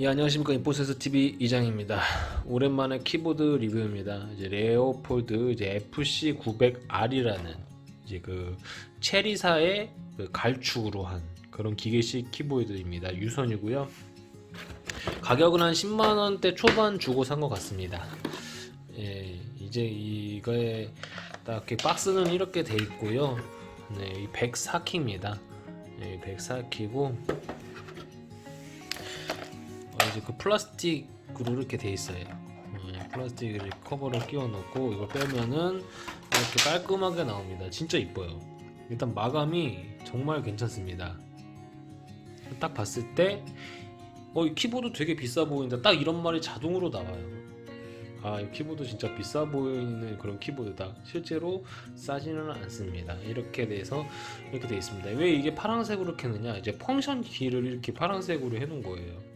예, 안녕하십니까 인포세스 TV 이장입니다. 오랜만에 키보드 리뷰입니다. 이제 레오폴드 이제 FC 900R이라는 이제 그 체리사의 그 갈축으로 한 그런 기계식 키보드입니다. 유선이고요. 가격은 한 10만 원대 초반 주고 산 것 같습니다. 예, 이제 이거에 딱 이렇게 박스는 이렇게 돼 있고요. 네, 이 104키입니다. 예, 104키고 어, 이제 그 플라스틱으로 이렇게 돼 있어요. 음, 플라스틱 커버를 끼워 넣고 이걸 빼면은 이렇게 깔끔하게 나옵니다. 진짜 이뻐요. 일단 마감이 정말 괜찮습니다. 딱 봤을 때, 어, 이 키보드 되게 비싸 보인다. 딱 이런 말이 자동으로 나와요. 아, 이 키보드 진짜 비싸 보이는 그런 키보드다. 실제로 싸지는 않습니다. 이렇게 돼서 이렇게 돼 있습니다. 왜 이게 파란색으로 켰느냐? 이제 펑션 키를 이렇게 파란색으로 해놓은 거예요.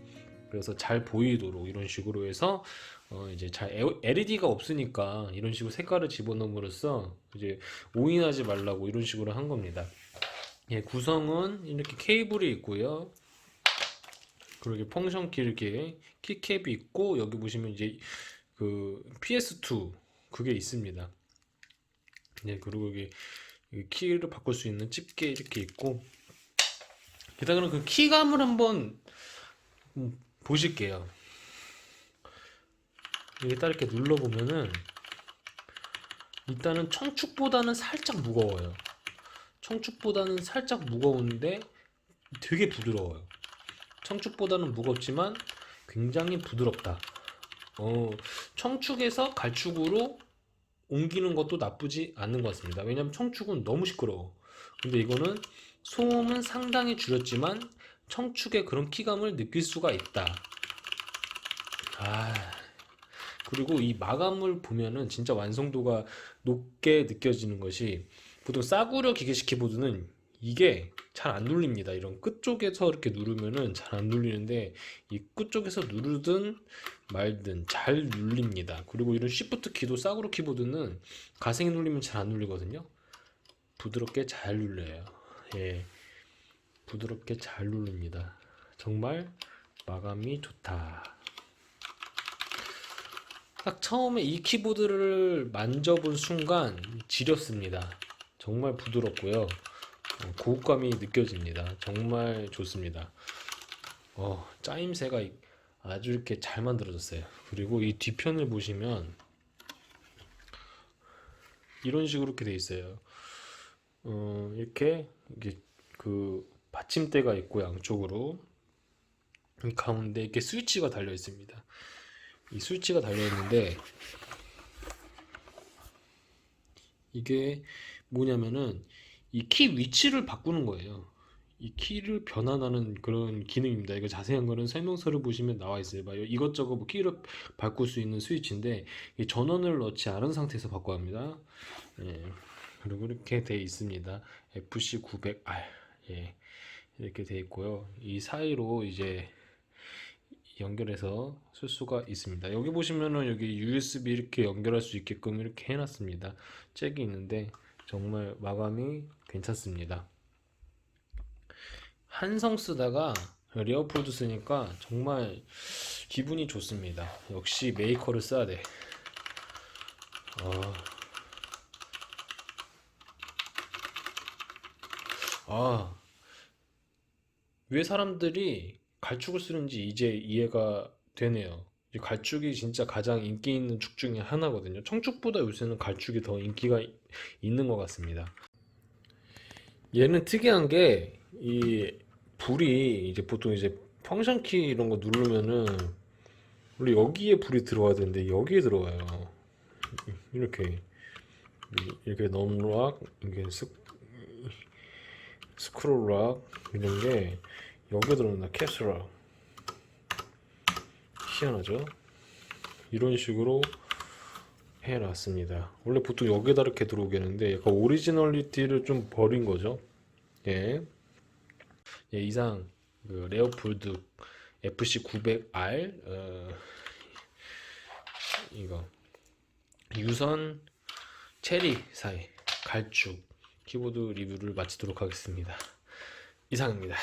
그래서 잘 보이도록 이런 식으로 해서 어 이제 잘 LED가 없으니까 이런 식으로 색깔을 집어넣음으로써 이제 오인하지 말라고 이런 식으로 한 겁니다. 예, 구성은 이렇게 케이블이 있고요. 그리고 펑션 키 이렇게 키캡이 있고 여기 보시면 이제 그 PS2 그게 있습니다. 예, 그리고 여기 이 키를 바꿀 수 있는 집게 이렇게 있고 게다가 그 키감을 한번 음, 보실게요. 이게 딱 이렇게 눌러보면은 일단은 청축보다는 살짝 무거워요. 청축보다는 살짝 무거운데 되게 부드러워요. 청축보다는 무겁지만 굉장히 부드럽다. 어, 청축에서 갈축으로 옮기는 것도 나쁘지 않는 것 같습니다. 왜냐면 청축은 너무 시끄러워. 근데 이거는 소음은 상당히 줄였지만 청축의 그런 키감을 느낄 수가 있다. 아, 그리고 이 마감을 보면은 진짜 완성도가 높게 느껴지는 것이 보통 싸구려 기계식 키보드는 이게 잘 안 눌립니다. 이런 끝 쪽에서 이렇게 누르면은 잘 안 눌리는데 이 끝 쪽에서 누르든 말든 잘 눌립니다. 그리고 이런 쉬프트 키도 싸구려 키보드는 가생이 눌리면 잘 안 눌리거든요. 부드럽게 잘 눌려요. 예. 부드럽게 잘 누릅니다. 정말 마감이 좋다. 딱 처음에 이 키보드를 만져본 순간 지렸습니다. 정말 부드럽고요. 어, 고급감이 느껴집니다. 정말 좋습니다. 어, 짜임새가 이- 아주 이렇게 잘 만들어졌어요. 그리고 이 뒤편을 보시면 이런 식으로 이렇게 돼 있어요. 어, 이렇게 이게 그 받침대가 있고 양쪽으로 이 가운데 이렇게 스위치가 달려 있습니다. 이 스위치가 달려 있는데 이게 뭐냐면은 이 키 위치를 바꾸는 거예요. 이 키를 변환하는 그런 기능입니다. 이거 자세한 거는 설명서를 보시면 나와 있어요. 봐요. 이것저것 뭐 키를 바꿀 수 있는 스위치인데 이 전원을 넣지 않은 상태에서 바꿔야 합니다. 예. 그리고 이렇게 돼 있습니다. FC900R. 예. 이렇게 돼 있고요. 이 사이로 이제 연결해서 쓸 수가 있습니다. 여기 보시면은 여기 USB 이렇게 연결할 수 있게끔 이렇게 해놨습니다. 잭이 있는데 정말 마감이 괜찮습니다. 한성 쓰다가 리어폴드 쓰니까 정말 기분이 좋습니다. 역시 메이커를 써야 돼. 아, 아, 왜 사람들이 갈축을 쓰는지 이제 이해가 되네요. 이 갈축이 진짜 가장 인기 있는 축 중에 하나거든요. 청축보다 요새는 갈축이 더 인기가 이- 있는 것 같습니다. 얘는 특이한 게 이 불이 이제 보통 이제 펑션 키 이런 거 누르면은 원래 여기에 불이 들어와야 되는데 여기에 들어와요. 이렇게 이렇게 넘락 이게 스 스크롤락 이런 게 여기에 들어온다 캡슐락 희한하죠? 이런 식으로 해놨습니다. 원래 보통 여기에다 이렇게 들어오겠는데 약간 오리지널리티를 좀 버린 거죠. 예. 예, 이상 그 레오폴드 FC 900R 어, 이거 유선 체리 사이 갈축 키보드 리뷰를 마치도록 하겠습니다. 이상입니다.